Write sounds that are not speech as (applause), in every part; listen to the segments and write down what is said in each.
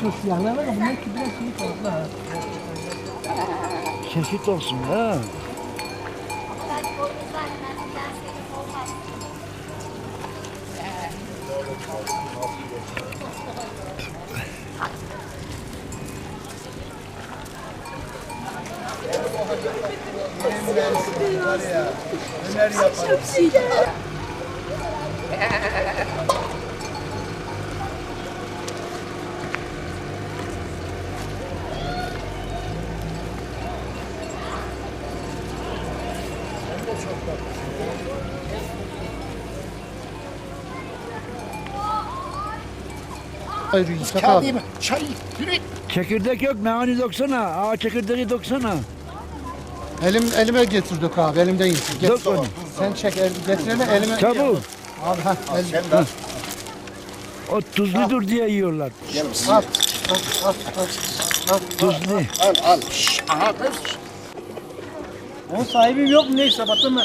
şu siyahlar var ya bunlar ki biraz şey farklı ha. Çeşit olsun ha. (laughs) Hayır Çay abi. değil mi? Çay. Çekirdek yok meyhane doksana. Aa çekirdeği doksana. Elim, elime getirdik abi. Elimden getir. Getir. Dök onu. Sen çek. El, getirene elime. Çabuk. Abi ha. Al, sen de al. O tuzludur diye yiyorlar. Gel misin? Al. Al. Al. Al. Tuzlu. Al al. Şşş, aha kız. Onun sahibi yok mu neyse baktın mı?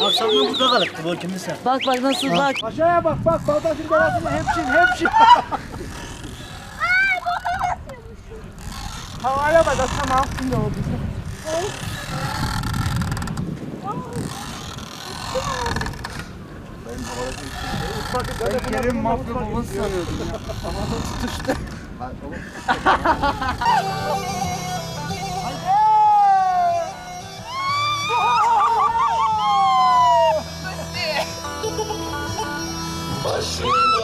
Akşamdan burada kalıktı bu kimse. Bak bak nasıl bak. Aşağıya bak bak. Baldaşın belasını hemşin hemşin. Havalı var da tam altında oldu. Ben Kerim mafya babası sanıyordum ya. Havada tutuştu. Başımda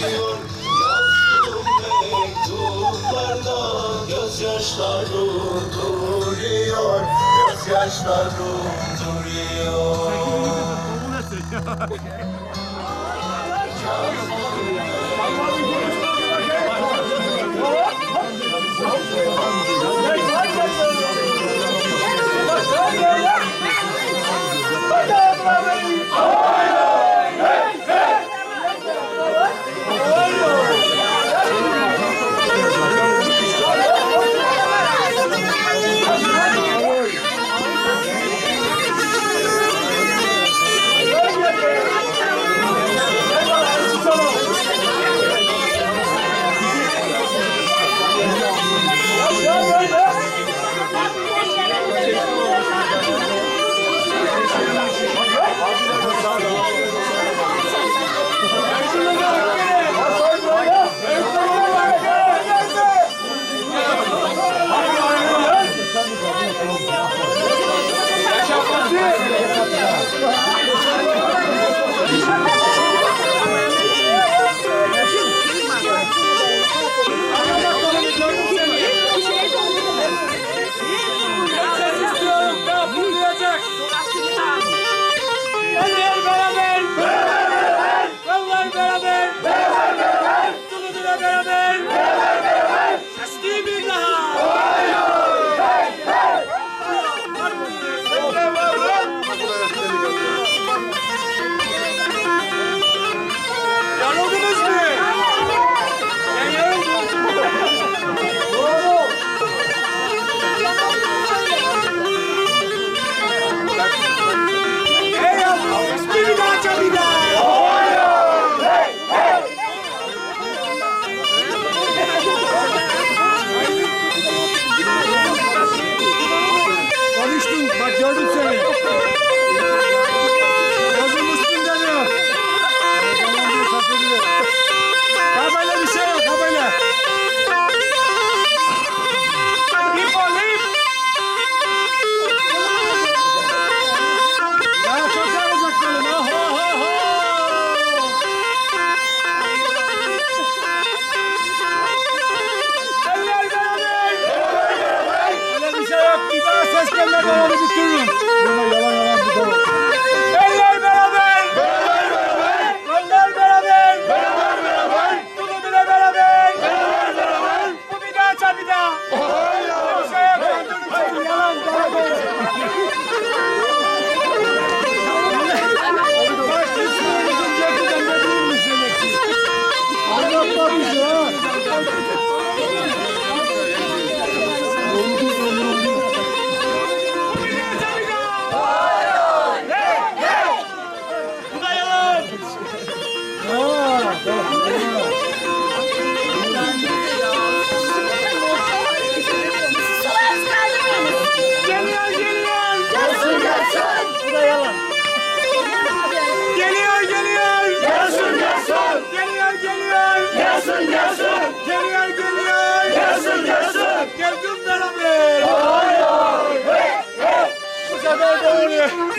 kara Gözyaşlar duruyor Gözyaşlar duruyor Yavrum Hallelujah.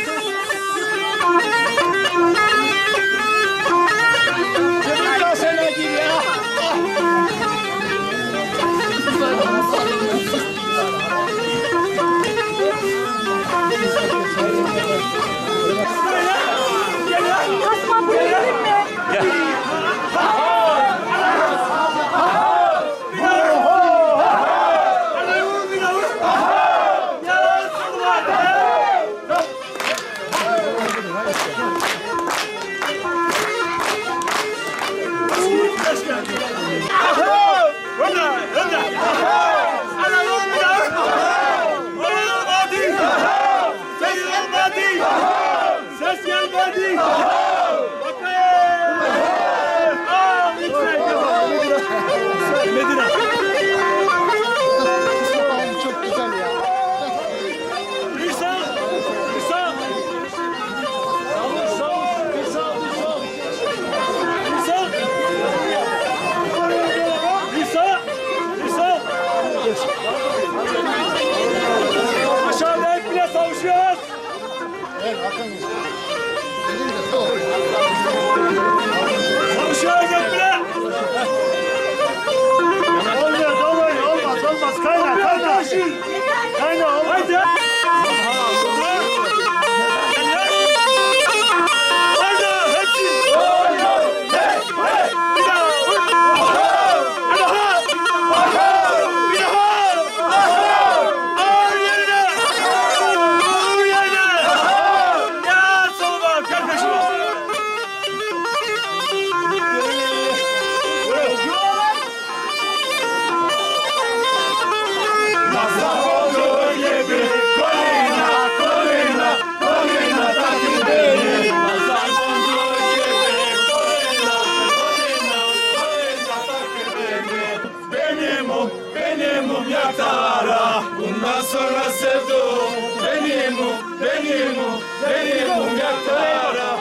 sevdum Venimo, venimo, benim, benim yatarım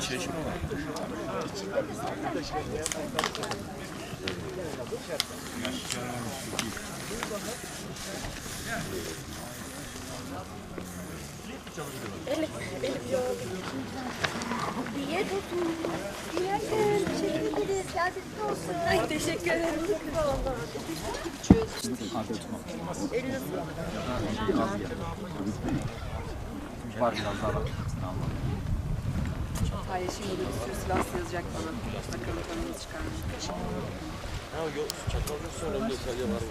çalışma var. Elif, Elif yok. Diye tutun. Diye teşekkür ederiz. Yardımcı olsun. Ay teşekkür ederim. Vallahi. İçiyoruz işte. Eliniz var. Var biraz daha. Paylaşayım da bir sürü silah yazacak bana. Bakalım kanımız çıkar? Ha yok, çakalın sonra bir sadece var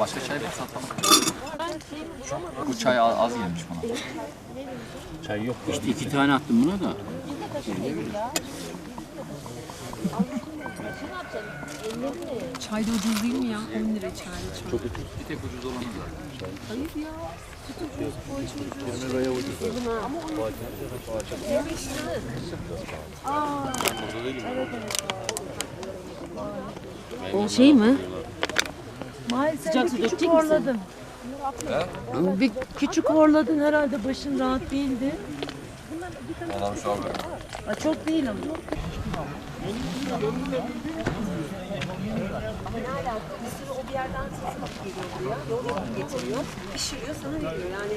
Başka çay varsa tamam. Şey bu çay az gelmiş bana. Çay yok. İşte iki tane attım buna da. Çay da ucuz değil mi ya? 10 lira çay. Çok Bir tek ucuz olanı zaten. Hayır ya. O şey mi? Sıcak su dökecek misin? Bir küçük horladın herhalde başın rahat değildi. Adam şu an çok değil ama. Bir sürü o bir yerden ses alıp geliyor buraya. Yol yapıp getiriyor. Pişiriyor sana veriyor yani.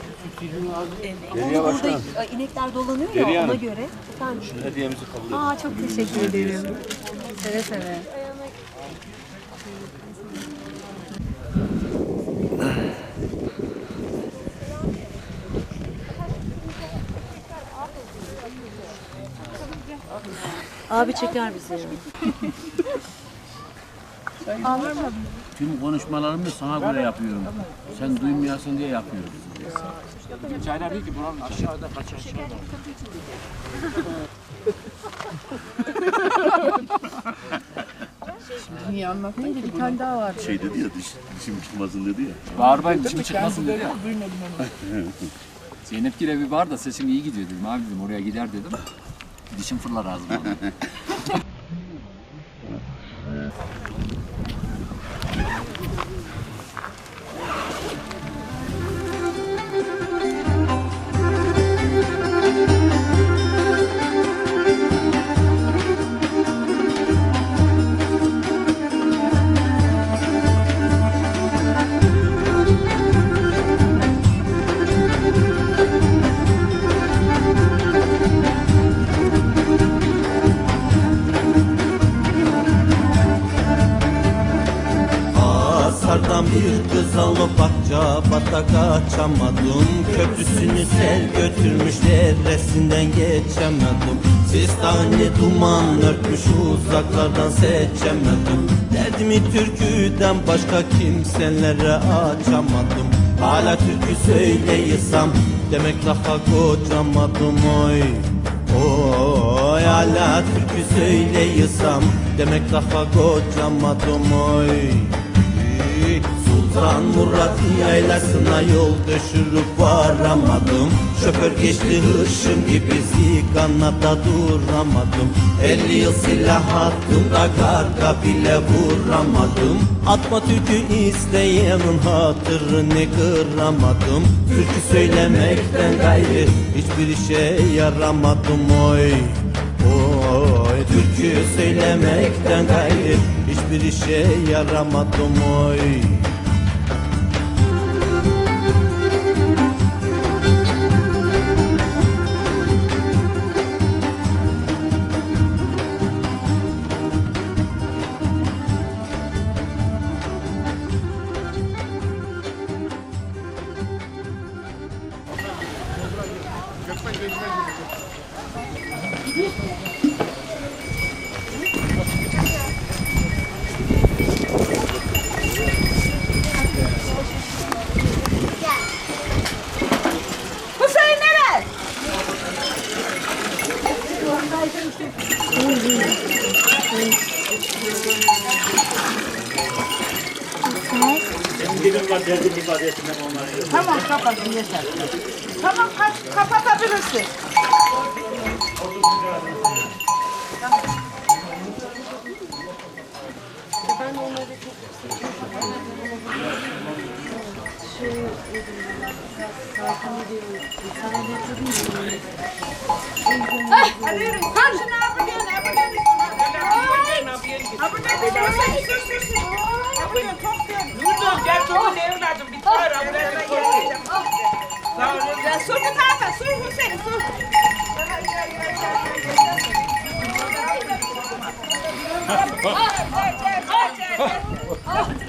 Onu burada e, inekler dolanıyor ya ona göre. Efendim. Hediyemizi kabul Aa çok teşekkür ederim. Seve seve. Abi çeker bizi ya. Tüm konuşmalarımı sana göre yapıyorum. Sen duymayasın diye yapıyorum. çaylar değil ki buranın aşağıda kaç aşağıda. Şey dedi ya diş, dişim çıkmasın dedi ya. Bağırmayın dişim çıkmasın dedi ya. (laughs) Zeynep Gile bir bağır da sesin iyi gidiyor dedim. Abi dedim oraya gider dedim. Dişim fırlar ağzıma. (laughs) Asardan bir kız alıp Akçabat'a kaçamadım Köprüsünü sel götürmüş deresinden geçemedim. Sistane duman örtmüş uzaklardan seçemedim. Derdimi türküden başka kimselere açamadım. Hala türkü söyleyirsem demek daha kocamadım oy. Oy hala türkü söyleyirsem demek daha kocamadım oy Sultan Murat yaylasına yol düşürüp varamadım. Şoför geçti hırşım gibi zikanata duramadım. 50 yıl silah attım da karga bile vuramadım. Atma türkü isteyenin hatırını kıramadım. Türkü söylemekten gayrı hiçbir işe yaramadım. Oy Oy. Türkü söylemekten gayrı hiçbir işe yaramadım oy Benim dilim var derdim ifade etmem onları. Tamam kapatın yeter. Tamam kaç, kapatabilirsin. Ben onları çok Şey, sakin ediyorum. Sana getireyim. Arıyorum. Kaç ne yapıyorsun? Ne yapıyorsun? Ne yapıyorsun? Dur gel çok evladım bir tane. Ya sor bir tane sor Hüseyin sor. Karşıda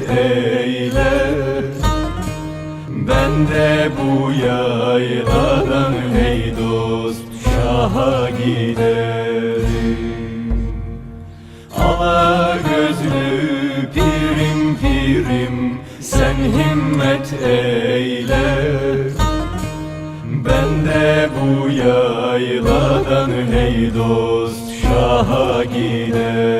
eyle. Ben de bu yayladan hey dost şaha giderim. Ala gözlü pirim pirim sen himmet eyle. Ben de bu yayladan hey dost şaha giderim